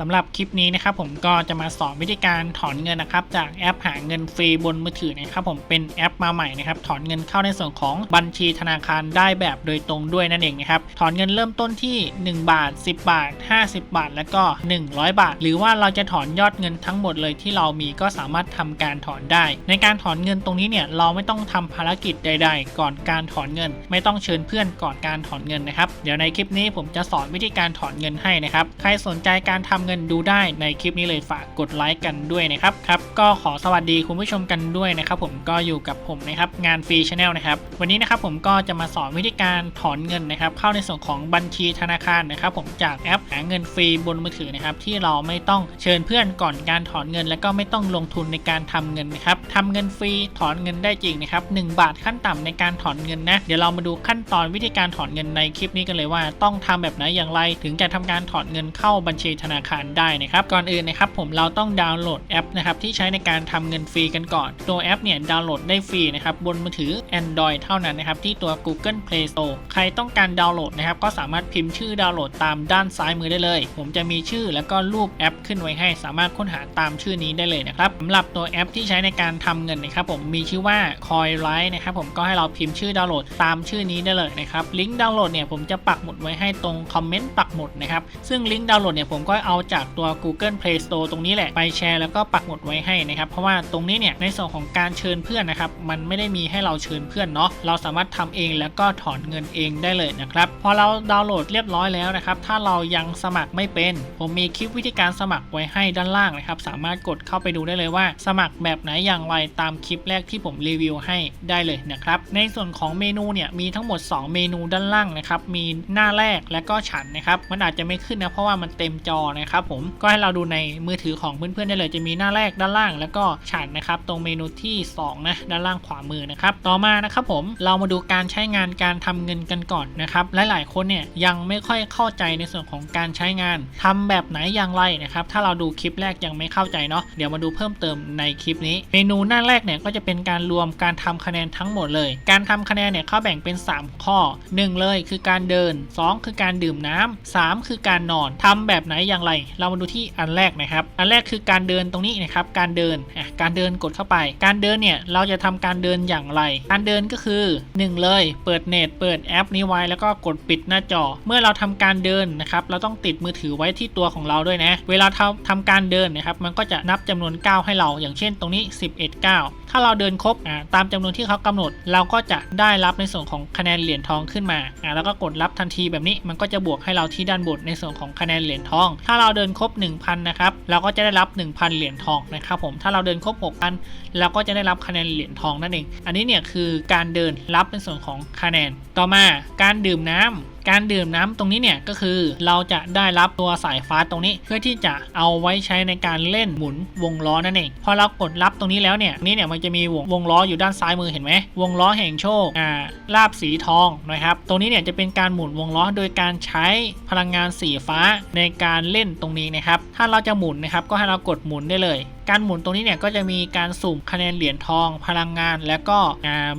สำหรับคลิปนี้นะครับผมก็จะมาสอนวิธีการถอนเงินนะครับ จากแอปหาเงินฟรีบนมือถือนะครับผมเป็นแอปมาใหม่นะครับถอนเงินเข้าในส่วนของบัญชีธนาคารได้แบบโดยตรงด้วยนั่นเองนะครับถอนเงินเริ่มต้นที่ 1 บาท 10 บาท 50 บาท แล้วก็ 100 บาท หรือว่าเราจะถอนยอดเงินทั้งหมดเลยที่เรามีก็สามารถทำการถอนได้ ในการถอนเงินตรงนี้เนี่ยเราไม่ต้องทำภารกิจใด ๆ ก่อนการถอนเงิน ไม่ต้องเชิญเพื่อนก่อนการถอนเงินนะครับเดี๋ยวในคลิปนี้ผมจะสอนวิธีการถอนเงินให้นะครับใครสนใจการทำเงินดูได้ในคลิปนี้เลยฝากกดไลค์กันด้วยนะครับครับก็ขอสวัสดีคุณผู้ชมกันด้วยนะครับผมก็อยู่กับผมนะครับงานฟรีชาแนลนะครับวันนี้นะครับผมก็จะมาสอนวิธีการถอนเงินนะครับเข้าในส่วนของบัญชีธนาคารนะครับผมจากแอปหาเงินฟรีบนมือถือนะครับที่เราไม่ต้องเชิญเพื่อนก่อนการถอนเงิน และก็ไม่ต้องลงทุนในการทำเงินนะครับทำเงินฟรีถอนเงินได้จริงนะครับ1บาทขั้นต่ำในการถอนเงินนะเดี๋ยวเรามาดูขั้นตอนวิธีการถอนเงินในคลิปนี้กันเลยว่า ต้องทำแบบไหนอย่างไร ถึงจะทำการถอนเงินเข้าบัญชีธนาคารได้นะครับ ก่อนอื่นนะครับผมเราต้องดาวน์โหลดแอปนะครับที่ใช้ในการทำเงินฟรีกันก่อน ตัวแอปเนี่ยดาวน์โหลดได้ฟรีนะครับบนมือถือ Android เท่านั้นนะครับที่ตัว Google Play Store ใครต้องการดาวน์โหลดนะครับก็สามารถพิมพ์ชื่อดาวน์โหลดตามด้านซ้ายมือได้เลย ผมจะมีชื่อแล้วก็รูปแอปขึ้นไว้ให้ สามารถค้นหาตามชื่อนี้ได้เลยนะครับสำหรับตัวแอปที่ใช้ในการทำเงินนะครับผมมีชื่อว่า Coinlite นะครับผมก็ให้เราพิมพ์ชื่อดาวน์โหลดตามชื่อนี้ได้เลยนะครับลิงก์ดาวน์โหลดเนี่ยผมจะปักหมุดไว้ให้ตรงคอมเมนต์ปักหมุดนะครับซึ่งลิงก์ดาวน์โหลดเนี่ยผมก็เอาจากตัว Google Play Store ตรงนี้แหละไปแชร์แล้วก็ปักหมุดไว้ให้นะครับเพราะว่าตรงนี้เนี่ยในส่วนของการเชิญเพื่อนนะครับมันไม่ได้มีให้เราเชิญเพื่อนเนาะเราสามารถทำเองแล้วก็ถอนเงินเองได้เลยนะครับพอเราดาวน์โหลดเรียบร้อยแล้วนะครับถ้าเรายังสมัครไม่เป็น ผมมีคลิปวิธีการสมัครไว้ให้ด้านล่างนะครับสามารถกดเข้าไปดูได้เลยว่า สมัครแบบไหนอย่างไรตามคลิปแรกที่ผมรีวิวให้ได้เลยนะครับในส่วนของเมนูเนี่ยมีทั้งหมด 2 เมนูด้านล่างนะครับมีหน้าแรกและก็ฉันนะครับมันอาจจะไม่ขึ้นนะเพราะว่ามันเต็มจอนะครับผมก็ให้เราดูในมือถือของเพื่อนๆได้เลยจะมีหน้าแรกด้านล่าง แล้วก็ฉันนะครับตรงเมนูที่2นะด้านล่างขวามือนะครับต่อมานะครับผมเรามาดูการใช้งานการทำเงินกันก่อนนะครับหลายๆคนเนี่ยยังไม่ค่อยเข้าใจในส่วนของการใช้งานทำแบบไหนอย่างไรนะครับถ้าเราดูคลิปแรกยังไม่เข้าใจเนาะเดี๋ยวมาดูเพิ่มเติมในคลิปนี้ เมนูหน้าแรกเนี่ยก็จะเป็นการรวมการทำคะแนนทั้งหมดเลย การทำคะแนนเนี่ยเขาแบ่งเป็น 3 ข้อ 1 เลยคือการเดิน 2 คือการดื่มน้ำ3คือการนอนทำแบบไหนอย่างไรเรามาดูที่อันแรกนะครับ อันแรกคือการเดินตรงนี้นะครับ การเดินอะการเดินกดเข้าไป การเดินเนี่ยเราจะทำการเดินอย่างไร การเดินก็คือ 1 เลย เปิดเน็ตเปิดแอปนี้ไว้แล้วก็กดปิดหน้าจอ เมื่อเราทำการเดินนะครับ เราต้องติดมือถือไว้ที่ตัวของเราด้วยนะ เวลาทำทำการเดินนะครับ มันก็จะนับจำนวนก้าวให้เรา อย่างเช่นตรงนี้ 11ก้าวถ้าเราเดินครบอ่าตามจำนวนที่เขากำหนด เราก็จะได้รับในส่วนของคะแนนเหรียญทองขึ้นมาอ่าแล้วก็กดรับทันทีแบบนี้มันก็จะบวกให้เราที่ด้านบนในส่วนของคะแนนเหรียญทอง ถ้าเราเดินครบ 1,000 นะครับ เราก็จะได้รับ 1,000 เหรียญทองนะครับผม ถ้าเราเดินครบ 6,000 เราก็จะได้รับคะแนนเหรียญทองนั่นเอง อันนี้เนี่ยคือการเดินรับเป็นส่วนของคะแนน ต่อมาการดื่มน้ำ การดื่มน้ำตรงนี้เนี่ยก็คือเราจะได้รับตัวสายฟ้าตรงนี้ เพื่อที่จะเอาไว้ใช้ในการเล่นหมุนวงล้อนั่นเองพอเรากดรับตรงนี้แล้วเนี่ยนี่เนี่ยมันจะมีวงวงล้ออยู่ด้านซ้ายมือเห็นไหมวงล้อแห่งโชคอ่าลาบสีทองนะครับตรงนี้เนี่ยจะเป็นการหมุนวงล้อโดยการใช้พลังงานสีฟ้าในการเล่นตรงนี้นะครับถ้าเราจะหมุนนะครับก็ให้เรากดหมุนได้เลย การหมุนตรงนี้เนี่ยก็จะมีการสุ่มคะแนนเหรียญทองพลังงาน แล้วก็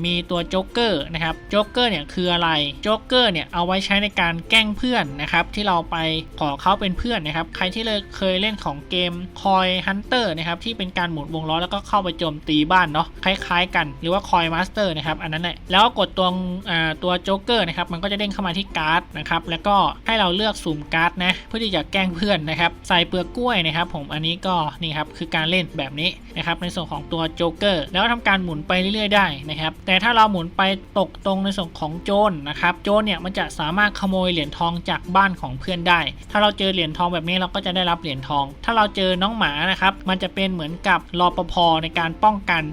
มีตัวโจ๊กเกอร์นะครับโจ๊กเกอร์เนี่ยคืออะไรโจ๊กเกอร์เนี่ยเอาไว้ใช้ในการแกล้งเพื่อนนะครับที่เราไปขอเขาเป็นเพื่อนนะครับใครที่เลยเคยเล่นของเกมคอยฮันเตอร์นะครับที่เป็นการหมุนวงล้อแล้วก็เข้าไปโจมตีบ้านเนาะคล้ายๆกันหรือว่าคอยมาสเตอร์นะครับอันนั้นแหละแล้วก็กดตัวตัวโจ๊กเกอร์นะครับมันก็จะเด้งเข้ามาที่การ์ดนะครับแล้วก็ให้เราเลือกสุ่มการ์ดนะเพื่อที่จะแกล้งเพื่อนนะครับใส่เปลือกกล้วยนะครับผมอันนี้ก็นี่ครับคือการเล่นแบบนี้นะครับในส่วนของตัวโจ๊กเกอร์แล้วทำการหมุนไปเรื่อยๆได้นะครับแต่ถ้าเราหมุนไปตกตรงในส่วนของโจรนะครับโจรเนี่ยมันจะสามารถขโมยเหรียญทองจากบ้านของเพื่อนได้ ถ้าเราเจอเหรียญทองแบบนี้เราก็จะได้รับเหรียญทอง ถ้าเราเจอน้องหมานะครับมันจะเป็นเหมือนกับรอปภในการป้องกัน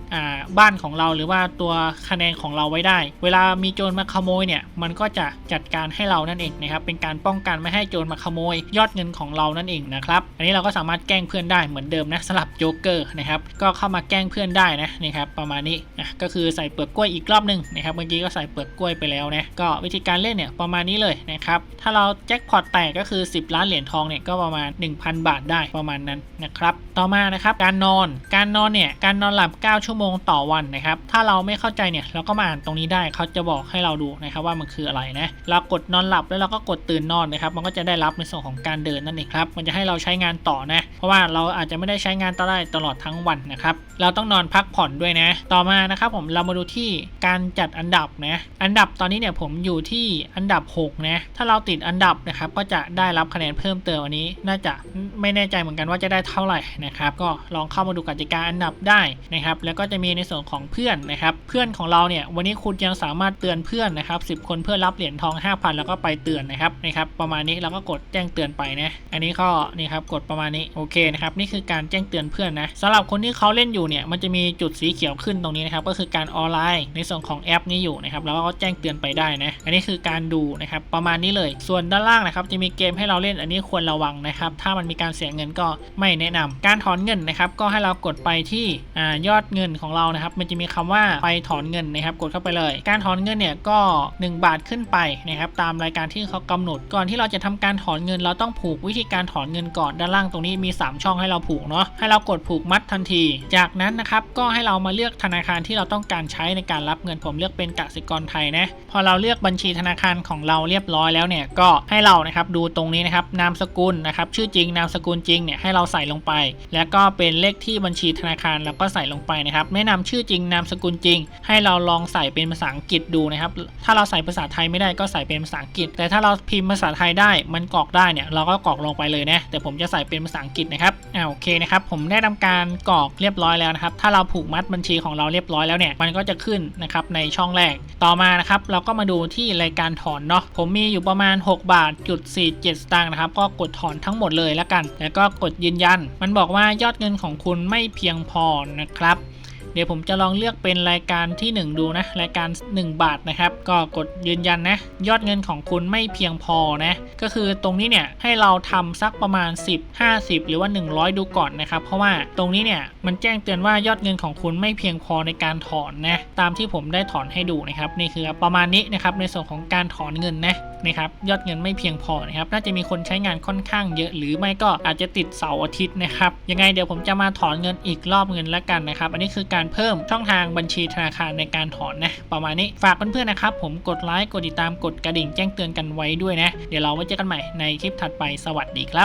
บ้านของเราหรือว่าตัวคะแนนของเราไว้ได้ เวลามีโจรมาขโมยเนี่ยมันก็จะจัดการให้เรานั่นเองนะครับเป็นการป้องกันไม่ให้โจรมาขโมย ยอดเงินของเรานั่นเองนะครับอันนี้เราก็สามารถแกล้งเพื่อนได้เหมือนเดิมนะสลับโจ๊กกเกอร์นะครับ ก็เข้ามาแกล้งเพื่อนได้นะนี่ครับประมาณนี้อะก็คือใส่เปลือกกล้วยอีกรอบหนึ่งนะครับเมื่อกี้ก็ใส่เปลือกกล้วยไปแล้วนะก็วิธีการเล่นเนี่ยประมาณนี้เลยนะครับถ้าเราแจ็คพอตแตกก็คือ 10 ล้านเหรียญทองเนี่ยก็ประมาณ 1,000 บาทได้ประมาณนั้นนะครับต่อมานะครับการนอนการนอนเนี่ยการนอนหลับ 9 ชั่วโมงต่อวันนะครับถ้าเราไม่เข้าใจเนี่ยเราก็มาอ่านตรงนี้ได้เขาจะบอกให้เราดูนะครับว่ามันคืออะไรนะเรากดนอนหลับแล้วเราก็กดตื่นนอนนะครับมันก็จะได้รับในส่วนของการเดินนั่นเองครับมันจะให้เราใช้งานต่อนะเพราะว่าเราอาจจะไม่ได้ใช้งานต่อได้ตลอดทั้งวันนะครับ เราต้องนอนพักผ่อนด้วยนะ ต่อมานะครับผมเรามาดูที่การจัดอันดับนะ อันดับตอนนี้เนี่ยผมอยู่ที่อันดับ 6 นะ ถ้าเราติดอันดับนะครับก็จะได้รับคะแนนเพิ่มเติมอันนี้ น่าจะไม่แน่ใจเหมือนกันว่าจะได้เท่าไหร่นะครับ ก็ลองเข้ามาดูกติกาอันดับได้นะครับ แล้วก็จะมีในส่วนของเพื่อนนะครับ เพื่อนของเราเนี่ยวันนี้คุณยังสามารถเตือนเพื่อนนะครับ 10 คนเพื่อรับเหรียญทอง 5,000 แล้วก็ไปเตือนนะครับนะครับประมาณนี้เราก็กดแจ้งเตือนไปนะ อันนี้ก็นี่ครับกดประมาณนี้โอเคนะครับนี่คือการแจ้งเตือนเพื่อนนะสำหรับคนที่เขาเล่นอยู่เนี่ยมันจะมีจุดสีเขียวขึ้นตรงนี้นะครับก็คือการออนไลน์ในส่วนของแอปนี้อยู่นะครับแล้วก็แจ้งเตือนไปได้นะอันนี้คือการดูนะครับประมาณนี้เลยส่วนด้านล่างนะครับจะมีเกมให้เราเล่นอันนี้ควรระวังนะครับถ้ามันมีการเสียเงินก็ไม่แนะนำการถอนเงินนะครับก็ให้เรากดไปที่อ่ายอดเงินของเรานะครับมันจะมีคำว่าไปถอนเงินนะครับกดเข้าไปเลย การถอนเงินเนี่ยก็ 1 บาทขึ้นไปนะครับตามรายการที่เขากำหนด ก่อนที่เราจะทำการถอนเงิน เราต้องผูกวิธีการถอนเงินก่อนด้านล่างตรงนี้มี 3 ช่องให้เราผูกเนาะให้เรากดดผูกมัดทันที จากนั้นนะครับก็ให้เรามาเลือกธนาคารที่เราต้องการใช้ในการรับเงินผมเลือกเป็นกสิกรไทยนะพอเราเลือกบัญชีธนาคารของเราเรียบร้อยแล้วเนี่ยก็ให้เรานะครับดูตรงนี้นะครับนามสกุลนะครับชื่อจริงนามสกุลจริงเนี่ยให้เราใส่ลงไป แล้วก็เป็นเลขที่บัญชีธนาคารแล้วก็ใส่ลงไปนะครับแนะนำชื่อจริงนามสกุลจริง ให้เราลองใส่เป็นภาษาอังกฤษดูนะครับถ้าเราใส่ภาษาไทยไม่ได้ก็ใส่เป็นภาษาอังกฤษ แต่ถ้าเราพิมพ์ภาษาไทยได้มันกรอกได้เนี่ยเราก็กรอกลงไปเลยนะแต่ผมจะใส่เป็นภาษาอังกฤษนะครับอ่าโอเคนะครับผมได้ทำการกรอกเรียบร้อยแล้วนะครับ ถ้าเราผูกมัดบัญชีของเราเรียบร้อยแล้วเนี่ย มันก็จะขึ้นนะครับในช่องแรก ต่อมานะครับ เราก็มาดูที่รายการถอนเนาะ ผมมีอยู่ประมาณ 6 บาทจุดสี่เจ็ดสตางค์นะครับ ก็กดถอนทั้งหมดเลยแล้วกัน แล้วก็กดยืนยัน มันบอกว่ายอดเงินของคุณไม่เพียงพอนะครับ เดี๋ยวผมจะลองเลือกเป็นรายการที่ 1 ดูนะ รายการ 1 บาทนะครับ ก็กดยืนยันนะ ยอดเงินของคุณไม่เพียงพอนะ ก็คือตรงนี้เนี่ยให้เราทำสักประมาณ 10 50 หรือว่า 100 ดูก่อนนะครับ เพราะว่าตรงนี้เนี่ยมันแจ้งเตือนว่ายอดเงินของคุณไม่เพียงพอในการถอนนะ ตามที่ผมได้ถอนให้ดูนะครับ นี่คือประมาณนี้นะครับในส่วนของการถอนเงินนะนะครับยอดเงินไม่เพียงพอนะครับน่าจะมีคนใช้งานค่อนข้างเยอะ หรือไม่ก็อาจจะติดเสาร์อาทิตย์นะครับยังไงเดี๋ยวผมจะมาถอนเงินอีกรอบเงินแล้วกันนะครับอันนี้คือการเพิ่มช่องทางบัญชีธนาคารในการถอนนะประมาณนี้ฝากเพื่อนๆนะครับผมกดไลค์กดติดตามกดกระดิ่งแจ้งเตือนกันไว้ด้วยนะเดี๋ยวเราไว้เจอกันใหม่ในคลิปถัดไปสวัสดีครับ